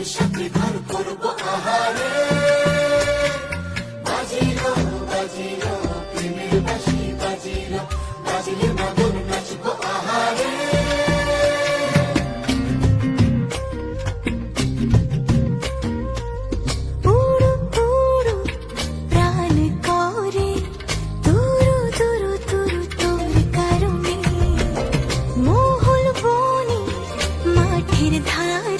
আনন্দের সাথে ঘর করব আহারে। বাজিরো বাজিরো প্রেমের বাসি বাজিরো বাজিলে মদন নাচব আহারে। ধার